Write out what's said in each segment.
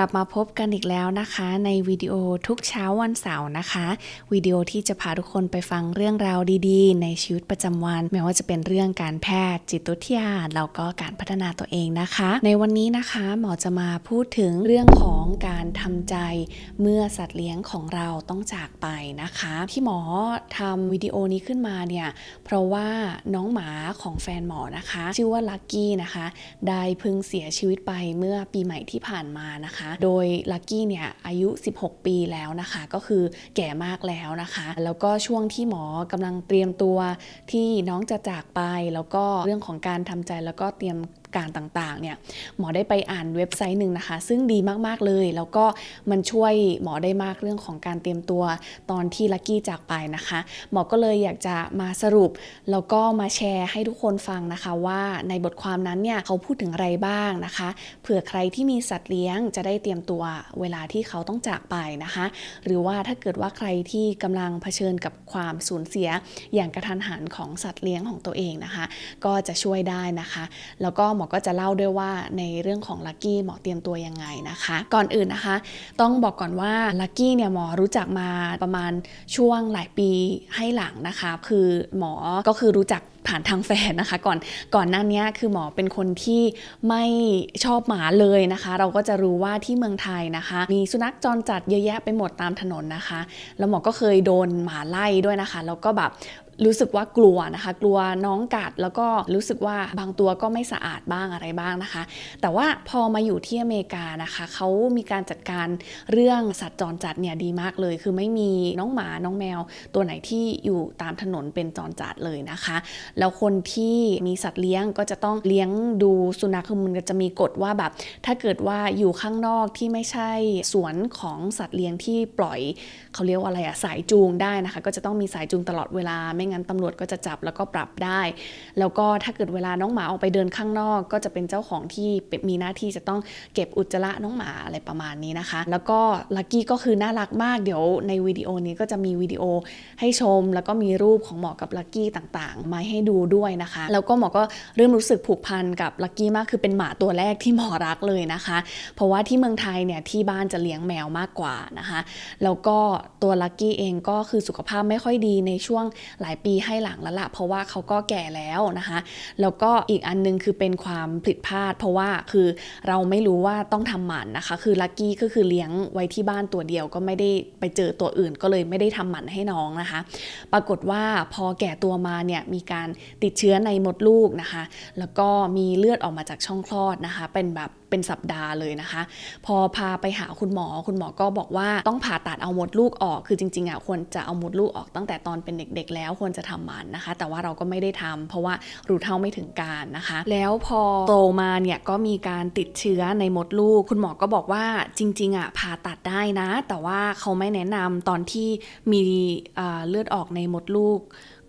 ลับมาพบกันอีกแล้วนะคะ ในวิดีโอทุกเช้าวันเสาร์นะคะวิดีโอที่จะพาทุกคนไปฟังเรื่องราวดีๆ ในชีวิตประจำวัน ไม่ว่าจะเป็นเรื่องการแพทย์ จิตวิทยาแล้วก็การพัฒนาตัวเองนะคะ ในวันนี้นะคะหมอจะมาพูดถึงเรื่องของการทำใจเมื่อสัตว์เลี้ยงของเราต้องจากไปนะคะ ที่หมอทำวิดีโอนี้ขึ้นมาเนี่ยเพราะว่าน้องหมาของแฟนหมอนะคะ ชื่อว่าลักกี้นะคะได้พิ่งเสียชีวิตไปเมื่อปีใหม่ที่ผ่านมานะคะโดยลักกี้เนี่ยอายุ 16 ปีแล้วนะคะ ก็คือแก่มากแล้วนะคะ แล้วก็ช่วงที่หมอกำลังเตรียมตัวที่น้องจะจากไป แล้วก็เรื่องของการทำใจแล้วก็เตรียม การต่างๆเนี่ยหมอได้ไปอ่านเว็บไซต์หนึ่งนะคะ ซึ่งดีมากๆเลย แล้วก็มันช่วยหมอได้มากเรื่องของการเตรียมตัวตอนที่ลักกี้จากไปนะคะ หมอก็เลยอยากจะมาสรุป แล้วก็มาแชร์ให้ทุกคนฟังนะคะว่าในบทความนั้นเนี่ยเขาพูดถึงอะไรบ้างนะคะเผื่อใครที่มีสัตว์เลี้ยงจะได้เตรียมตัวเวลาที่เขาต้องจากไปนะคะ หรือว่าถ้าเกิดว่าใครที่กำลังเผชิญกับความสูญเสียอย่างกระทันหันของสัตว์เลี้ยงของตัวเองนะคะ ก็จะช่วยได้นะคะ แล้วก็หมอก็จะเล่าด้วยว่าในเรื่องของลักกี้หมอเตรียมตัวยังไงนะคะ ก่อนอื่นนะคะ ต้องบอกก่อนว่าลักกี้เนี่ยหมอรู้จักมาประมาณช่วงหลายปีให้หลังนะคะ คือหมอก็คือรู้จักผ่านทางแฟนนะคะ ก่อนก่อนหน้านี้คือหมอเป็นคนที่ไม่ชอบหมาเลยนะคะ เราก็จะรู้ว่าที่เมืองไทยนะคะ มีสุนัขจรจัดเยอะแยะไปหมดตามถนนนะคะ แล้วหมอก็เคยโดนหมาไล่ด้วยนะคะ แล้วก็แบบ รู้สึกว่ากลัวนะคะ กลัวน้องกัดแล้วก็รู้สึกว่าบางตัวก็ไม่สะอาดบ้างอะไรบ้างนะคะ แต่ว่าพอมาอยู่ที่อเมริกานะคะเขามีการจัดการเรื่องสัตว์จรจัดเนี่ยดีมากเลย คือไม่มีน้องหมาน้องแมว ตัวไหนที่อยู่ตามถนนเป็นจรจัดเลยนะคะ แล้วคนที่มีสัตว์เลี้ยงก็จะต้องเลี้ยงดูสุนัขคือมันจะมีกฎว่าแบบ ถ้าเกิดว่าอยู่ข้างนอกที่ไม่ใช่สวนของสัตว์เลี้ยงที่ปล่อยเขาเรียกว่าอะไรอะสายจูงได้นะคะ ก็จะต้องมีสายจูงตลอดเวลาไม่งั้นตำรวจก็จะจับแล้วก็ปรับได้ แล้วก็ถ้าเกิดเวลาน้องหมาออกไปเดินข้างนอก ก็จะเป็นเจ้าของที่มีหน้าที่จะต้องเก็บอุจจาระน้องหมาอะไรประมาณนี้นะคะ แล้วก็ลักกี้ก็คือน่ารักมากเดี๋ยวในวิดีโอนี้ก็จะมีวิดีโอให้ชม แล้วก็มีรูปของหมอกับลักกี้ต่างๆ มาให้ดูด้วยนะคะ แล้วก็หมอก็เริ่มรู้สึกผูกพันกับลักกี้มากคือเป็นหมาตัวแรกที่หมอรักเลยนะคะ เพราะว่าที่เมืองไทยเนี่ยที่บ้านจะเลี้ยงแมวมากกว่านะคะ แล้วก็ตัวลักกี้เองก็คือสุขภาพไม่ค่อยดีในช่วงหลายปีให้หลังแล้วละเพราะว่าเขาก็แก่แล้วนะคะ แล้วก็อีกอันนึงคือเป็นความผิดพลาด เพราะว่าคือเราไม่รู้ว่าต้องทำหมันนะคะ คือลักกี้ก็คือเลี้ยงไว้ที่บ้านตัวเดียวก็ไม่ได้ไปเจอตัวอื่น ก็เลยไม่ได้ทำหมันให้น้องนะคะ ปรากฏว่าพอแก่ตัวมาเนี่ยมีการติดเชื้อในมดลูกนะคะ แล้วก็มีเลือดออกมาจากช่องคลอดนะคะ เป็นแบบเป็นสัปดาห์เลยนะคะ พอพาไปหาคุณหมอคุณหมอก็บอกว่าต้องผ่าตัดเอามดลูกออก คือจริงๆอะควรจะเอามดลูกออกตั้งแต่ตอนเป็นเด็กๆแล้วควรจะทำหมันนะคะ แต่ว่าเราก็ไม่ได้ทำเพราะว่ารู้เท่าไม่ถึงการนะคะ แล้วพอโตมาเนี่ยก็มีการติดเชื้อในมดลูก คุณหมอก็บอกว่าจริงๆอะผ่าตัดได้นะ แต่ว่าเขาไม่แนะนำตอนที่มีเลือดออกในมดลูก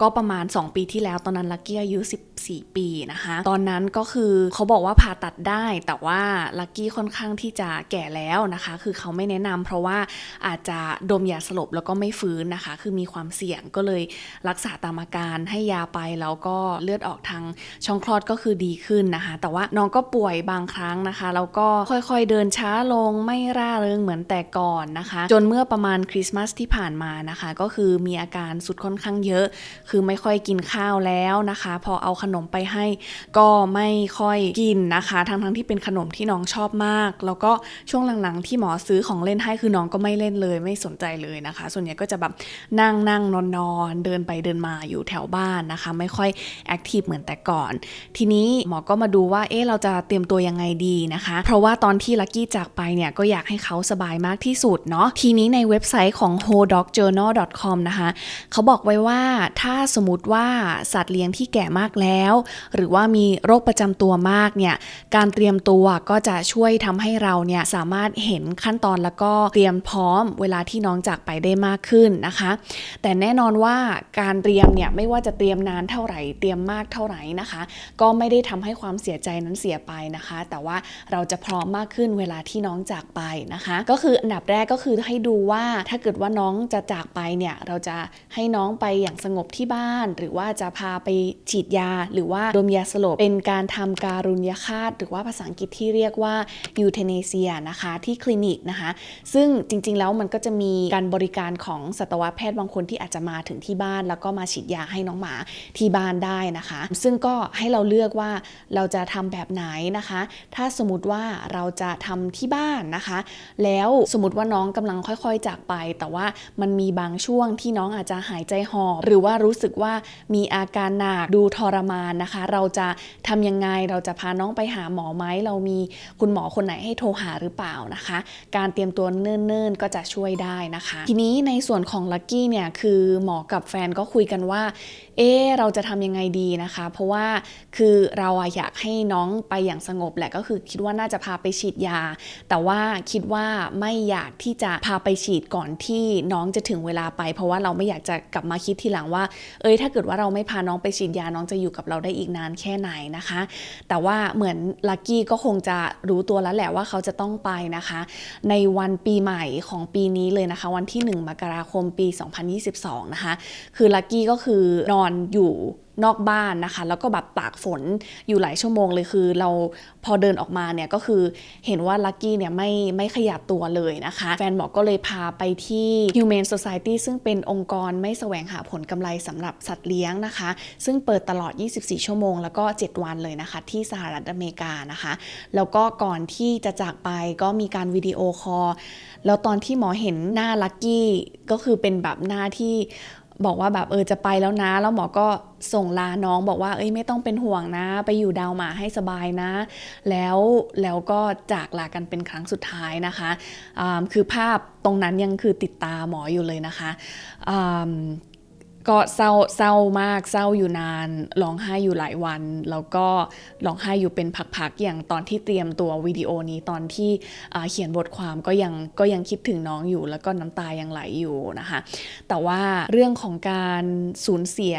ก็ประมาณ 2 ปีที่แล้วตอนนั้นลักกี้อายุ 14 ปีนะคะ ตอนนั้นก็คือเขาบอกว่าผ่าตัดได้ แต่ว่าลักกี้ค่อนข้างที่จะแก่แล้วนะคะ คือเขาไม่แนะนำเพราะว่าอาจจะดมยาสลบแล้วก็ไม่ฟื้นนะคะ คือมีความเสี่ยงก็เลยรักษาตามอาการให้ยาไปแล้วก็เลือดออกทางช่องคลอดก็คือดีขึ้นนะคะ แต่ว่าน้องก็ป่วยบางครั้งนะคะแล้วก็ค่อยๆเดินช้าลงไม่ร่าเริงเหมือนแต่ก่อนนะคะ จนเมื่อประมาณคริสต์มาสที่ผ่านมานะคะ ก็คือมีอาการสุดค่อนข้างเยอะ คือไม่ค่อยกินข้าวแล้วนะคะ พอเอาขนนมไปให้ก็ไม่ค่อยกินนะคะ ทั้งๆทที่เป็นขนมที่น้องชอบมาก แล้วก็ช่วงหลังๆ ที่หมอซื้อของเล่นให้คือน้องก็ไม่เล่นเลย ไม่สนใจเลยนะคะ ส่วนใหญ่ก็จะแบบนั่งนั่งนอนนอนเดินไปเดินมาอยู่แถวบ้านนะคะ ไม่ค่อยแอคทีฟเหมือนแต่ก่อน ทีนี้หมอก็มาดูว่าเอ๊ะเราจะเตรียมตัวยังไงดีนะคะ เพราะว่าตอนที่ลักกี้จากไปเนี่ยก็อยากให้เขาสบายมากที่สุดเนาะทีนี้ในเว็บไซต์ของ wholedogjournal.com นะคะ เขาบอกไว้ว่าถ้าสมมติว่าสัตว์เลี้ยงที่แก่มากแล้วหรือว่ามีโรคประจำตัวมากเนี่ยการเตรียมตัวก็จะช่วยทำให้เราเนี่ยสามารถเห็นขั้นตอนแล้วก็เตรียมพร้อมเวลาที่น้องจากไปได้มากขึ้นนะคะ แต่แน่นอนว่าการเตรียมเนี่ยไม่ว่าจะเตรียมนานเท่าไหร่ เตรียมมากเท่าไหร่นะคะ ก็ไม่ได้ทำให้ความเสียใจนั้นเสียไปนะคะ แต่ว่าเราจะพร้อมมากขึ้นเวลาที่น้องจากไปนะคะ ก็คืออันดับแรกก็คือให้ดูว่าถ้าเกิดว่าน้องจะจากไปเนี่ยเราจะให้น้องไปอย่างสงบที่บ้าน หรือว่าจะพาไปฉีดยาหรือว่าดมยาสลบเป็นการทำการุญยฆาตหรือว่าภาษาอังกฤษที่เรียกว่ายูเทเนเซียนะคะที่คลินิกนะคะ ซึ่งจริงๆแล้วมันก็จะมีการบริการของสัตวแพทย์บางคนที่อาจจะมาถึงที่บ้าน แล้วก็มาฉีดยาให้น้องหมาที่บ้านได้นะคะ ซึ่งก็ให้เราเลือกว่าเราจะทำแบบไหนนะคะ ถ้าสมมติว่าเราจะทำที่บ้านนะคะ แล้วสมมติว่าน้องกำลังค่อยๆ จากไป แต่ว่ามันมีบางช่วงที่น้องอาจจะหายใจหอบหรือว่ารู้สึกว่ามีอาการหนักดูทรมานนะคะ เราจะทำยังไงเราจะพาน้องไปหาหมอไหมเรามีคุณหมอคนไหนให้โทรหาหรือเปล่านะคะ การเตรียมตัวเนิ่นๆก็จะช่วยได้นะคะ ทีนี้ในส่วนของลักกี้เนี่ยคือหมอกับแฟนก็คุยกันว่า เอ๊เราจะทำยังไงดีนะคะ เพราะว่าคือเราอะอยากให้น้องไปอย่างสงบแหละก็คือคิดว่าน่าจะพาไปฉีดยา แต่ว่าคิดว่าไม่อยากที่จะพาไปฉีดก่อนที่น้องจะถึงเวลาไป เพราะว่าเราไม่อยากจะกลับมาคิดทีหลังว่า เอ้ยถ้าเกิดว่าเราไม่พาน้องไปฉีดยาน้องจะอยู่กับเราได้อีกนานแค่ไหนนะคะ แต่ว่าเหมือนลักกี้ก็คงจะรู้ตัวแล้วแหละว่าเขาจะต้องไปนะคะ ในวันปีใหม่ของปีนี้เลยนะคะ วันที่ 1 มกราคมปี 2022 นะคะ คือลักกี้ก็คือนอนอยู่นอกบ้านนะคะ แล้วก็แบบตากฝนอยู่หลายชั่วโมงเลยคือ เราพอเดินออกมาเนี่ยก็คือเห็นว่าลักกี้เนี่ยไม่ไม่ขยับตัวเลยนะคะ แฟนบอก็เลยพาไปที่ Human Society ซึ่งเป็นองค์กรไม่แสวงหาผลกำไรสำหรับสัตว์เลี้ยงนะคะ ซึ่งเปิดตลอด 24 ชั่วโมง แล้วก็ 7 วันเลยนะคะ ที่สหรัฐอเมริกานะคะ แล้วก็ก่อนที่จะจากไปก็มีการวิดีโอคอลแล้วตอนที่หมอเห็นหน้าลักกี้ก็คือเป็นแบบหน้าที่ บอกว่าแบบเออจะไปแล้วนะ แล้วหมอก็ส่งลาน้องบอกว่า เอ้ยไม่ต้องเป็นห่วงนะ ไปอยู่ดาวหมาให้สบายนะ แล้วแล้วก็จากลากันเป็นครั้งสุดท้ายนะคะคือภาพตรงนั้นยังคือติดตาหมออยู่เลยนะคะ ก็เศร้าเศร้ามากเศร้าอยู่นานร้องไห้อยู่หลายวัน แล้วก็ร้องไห้อยู่เป็นพักๆอย่างตอนที่เตรียมตัววิดีโอนี้ตอนที่เขียนบทความก็ยังก็ยังคิดถึงน้องอยู่ แล้วก็น้ำตายังไหลอยู่นะคะ แต่ว่าเรื่องของการสูญเสีย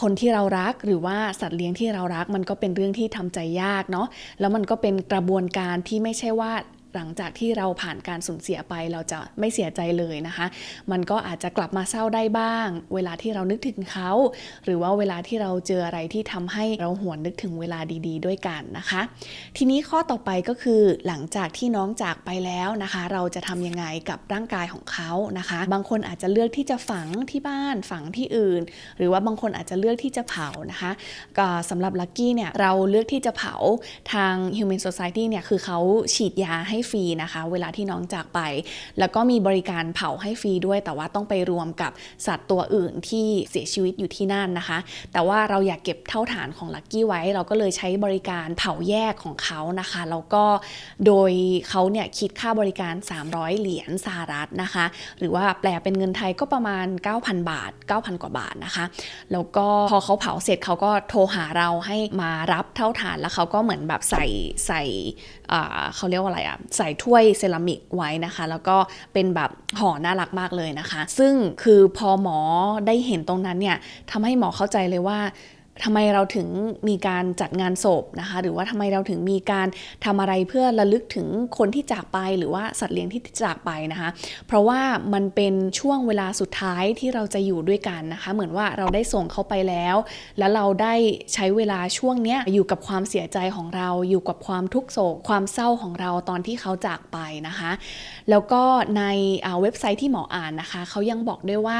คนที่เรารักหรือว่าสัตว์เลี้ยงที่เรารักมันก็เป็นเรื่องที่ทำใจยากเนาะแล้วมันก็เป็นกระบวนการที่ไม่ใช่ว่า หลังจากที่เราผ่านการสูญเสียไปเราจะไม่เสียใจเลยนะคะ มันก็อาจจะกลับมาเศร้าได้บ้าง เวลาที่เรานึกถึงเขา หรือว่าเวลาที่เราเจออะไรที่ทำให้เราหวนนึกถึงเวลาดี ๆ ด้วยกันนะคะ ทีนี้ข้อต่อไปก็คือหลังจากที่น้องจากไปแล้วนะคะ เราจะทำยังไงกับร่างกายของเขานะคะ บางคนอาจจะเลือกที่จะฝังที่บ้านฝังที่อื่น หรือว่าบางคนอาจจะเลือกที่จะเผานะคะก็สำหรับลักกี้เนี่ยเราเลือกที่จะเผาทาง Human Society เนี่ยคือเขาฉีดยาให้ให้ฟรีนะคะ เวลาที่น้องจากไป แล้วก็มีบริการเผาให้ฟรีด้วย แต่ว่าต้องไปรวมกับสัตว์ตัวอื่นที่เสียชีวิตอยู่ที่นั่นนะคะ แต่ว่าเราอยากเก็บเท่าฐานของลักกี้ไว้ เราก็เลยใช้บริการเผาแยกของเขานะคะแล้วก็โดยเขาเนี่ยคิดค่าบริการ 300 เหรียญสหรัฐนะคะ หรือว่าแปลเป็นเงินไทยก็ประมาณ 9,000 บาท 9,000 กว่าบาทนะคะ แล้วก็พอเขาเผาเสร็จเขาก็โทรหาเราให้มารับเท่าฐานแล้วเขาก็เหมือนแบบใส่ใส่เขาเรียกว่าอะไรอะใส่ถ้วยเซรามิกไว้นะคะ แล้วก็เป็นแบบห่อน่ารักมากเลยนะคะ ซึ่งคือพอหมอได้เห็นตรงนั้นเนี่ยทำให้หมอเข้าใจเลยว่า ทำไมเราถึงมีการจัดงานศพนะคะ หรือว่าทำไมเราถึงมีการทำอะไรเพื่อระลึกถึงคนที่จากไปหรือว่าสัตว์เลี้ยงที่จากไปนะคะ เพราะว่ามันเป็นช่วงเวลาสุดท้ายที่เราจะอยู่ด้วยกันนะคะ เหมือนว่าเราได้ส่งเขาไปแล้ว แล้วเราได้ใช้เวลาช่วงเนี้ยอยู่กับความเสียใจของเราอยู่กับความทุกข์โศก ความเศร้าของเราตอนที่เขาจากไปนะคะ แล้วก็ในเว็บไซต์ที่หมออ่านนะคะเขายังบอกด้วยว่า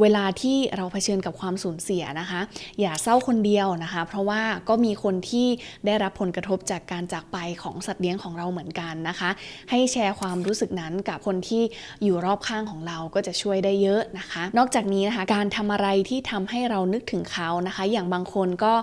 เวลาที่เราเผชิญกับความสูญเสียนะคะ อย่าเศร้าคนคนเดียวนะคะ เพราะว่าก็มีคนที่ได้รับผลกระทบจากการจากไปของสัตว์เลี้ยงของเราเหมือนกันนะคะ ให้แชร์ความรู้สึกนั้นกับคนที่อยู่รอบข้างของเราก็จะช่วยได้เยอะนะคะ นอกจากนี้นะคะการทำอะไรที่ทำให้เรานึกถึงเขานะคะ อย่างบางคนก็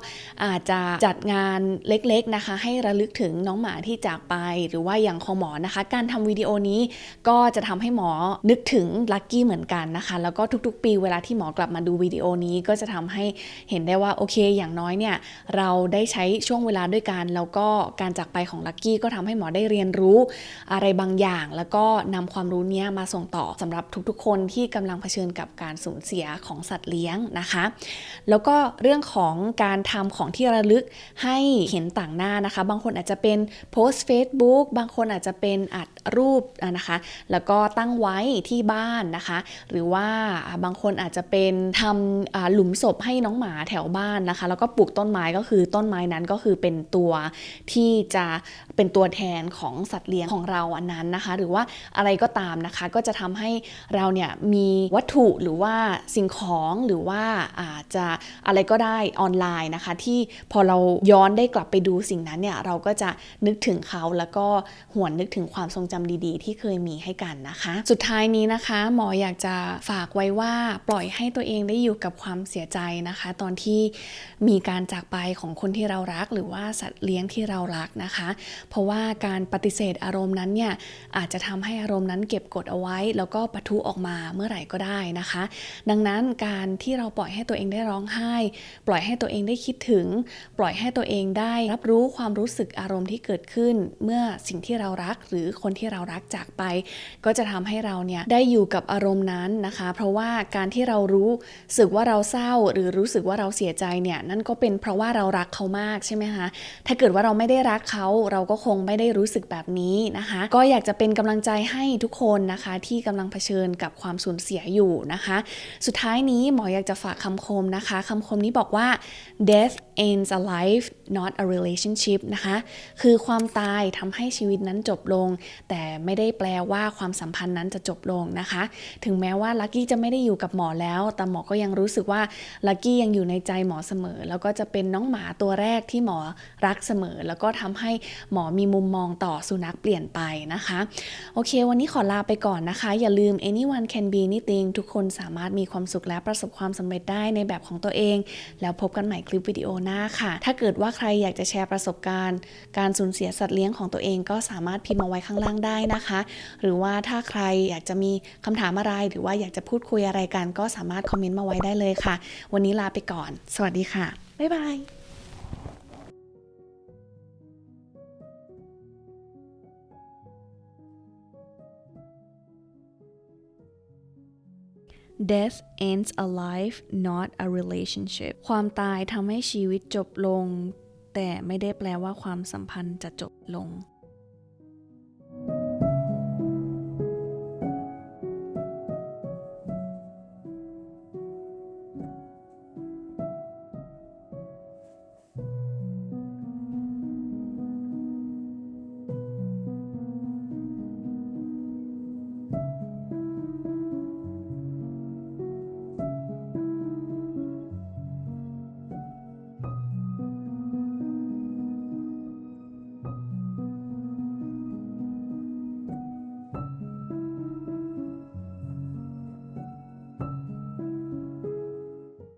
อาจจะจัดงานเล็กๆนะคะ ให้ระลึกถึงน้องหมาที่จากไป หรือว่าอย่างของหมอนะคะ การทำวิดีโอนี้ก็จะทำให้หมอนึกถึงลักกี้เหมือนกันนะคะ แล้วก็ทุกๆ ปีเวลาที่หมอกลับมาดูวิดีโอนี้ก็จะทำให้เห็นได้ว่าโอเคอย่างน้อยเนี่ยเราได้ใช้ช่วงเวลาด้วยกันแล้วก็การจากไปของลักกี้ก็ทำให้หมอได้เรียนรู้อะไรบางอย่าง แล้วก็นำความรู้เนี้ยมาส่งต่อสำหรับทุกๆ คนที่กำลังเผชิญกับการสูญเสียของสัตว์เลี้ยงนะคะ แล้วก็เรื่องของการทำของที่ระลึกให้เห็นต่างหน้านะคะ บางคนอาจจะเป็นโพสต์ Facebook บางคนอาจจะเป็นอัดรูปนะคะ แล้วก็ตั้งไว้ที่บ้านนะคะ หรือว่าบางคนอาจจะเป็นทำหลุมศพให้น้องหมาแถวบ้านนะคะ แล้วก็ปลูกต้นไม้ก็คือต้นไม้นั้นก็คือเป็นตัวที่จะเป็นตัวแทนของสัตว์เลี้ยงของเราอันนั้นนะคะ หรือว่าอะไรก็ตามนะคะ ก็จะทำให้เราเนี่ยมีวัตถุหรือว่าสิ่งของหรือว่าอาจจะอะไรก็ได้ออนไลน์นะคะ ที่พอเราย้อนได้กลับไปดูสิ่งนั้นเนี่ยเราก็จะนึกถึงเขาแล้วก็หวนนึกถึงความทรงจำดีๆ ที่เคยมีให้กันนะคะ สุดท้ายนี้นะคะ หมออยากจะฝากไว้ว่าปล่อยให้ตัวเองได้อยู่กับความเสียใจนะคะ ตอนที่มีการจากไปของคนที่เรารัก หรือว่าสัตว์เลี้ยงที่เรารักนะคะ เพราะว่าการปฏิเสธอารมณ์นั้นเนี่ยอาจจะทำให้อารมณ์นั้นเก็บกดเอาไว้ แล้วก็ปะทุออกมาเมื่อไหร่ก็ได้นะคะ ดังนั้นการที่เราปล่อยให้ตัวเองได้ร้องไห้ ปล่อยให้ตัวเองได้คิดถึง ปล่อยให้ตัวเองได้รับรู้ความรู้สึกอารมณ์ที่เกิดขึ้น เมื่อสิ่งที่เรารักหรือคนที่เรารักจากไป ก็จะทำให้เราเนี่ยได้อยู่กับอารมณ์นั้นนะคะ เพราะว่าการที่เรารู้สึกว่าเราเศร้า หรือรู้สึกว่าเราเสียใจเนี่ยนั่นก็เป็นเพราะว่าเรารักเขามากใช่ไหมคะถ้าเกิดว่าเราไม่ได้รักเขาเราก็คงไม่ได้รู้สึกแบบนี้นะคะ ก็อยากจะเป็นกำลังใจให้ทุกคนนะคะที่กำลังเผชิญกับความสูญเสียอยู่นะคะ สุดท้ายนี้หมออยากจะฝากคำคมนะคะคำคมนี้บอกว่า death ends a life not a relationship นะคะ คือความตายทำให้ชีวิตนั้นจบลง แต่ไม่ได้แปลว่าความสัมพันธ์นั้นจะจบลงนะคะ ถึงแม้ว่าลักกี้จะไม่ได้อยู่กับหมอแล้ว แต่หมอก็ยังรู้สึกว่าลักกี้ยังอยู่ในใจหมอเสมอ แล้วก็จะเป็นน้องหมาตัวแรกที่หมอรักเสมอ แล้วก็ทำให้หมอมีมุมมองต่อสุนัขเปลี่ยนไปนะคะ โอเค วันนี้ขอลาไปก่อนนะคะ อย่าลืม anyone can be anything ทุกคนสามารถมีความสุขและประสบความสำเร็จได้ในแบบของตัวเอง แล้วพบกันใหม่คลิปวิดีโอหน้าค่ะ ถ้าเกิดว่าใครอยากจะแชร์ประสบการณ์ การสูญเสียสัตว์เลี้ยงของตัวเองก็สามารถพิมพ์มาไว้ข้างล่างได้นะคะ หรือว่าถ้าใครอยากจะมีคำถามอะไร หรือว่าอยากจะพูดคุยอะไรกัน ก็สามารถคอมเมนต์มาไว้ได้เลยค่ะ วันนี้ลาไปก่อน สวัสดีค่ะบ๊ายบาย Death ends a life not a relationship ความตายทำให้ชีวิตจบลง แต่ไม่ได้แปลว่าความสัมพันธ์จะจบลง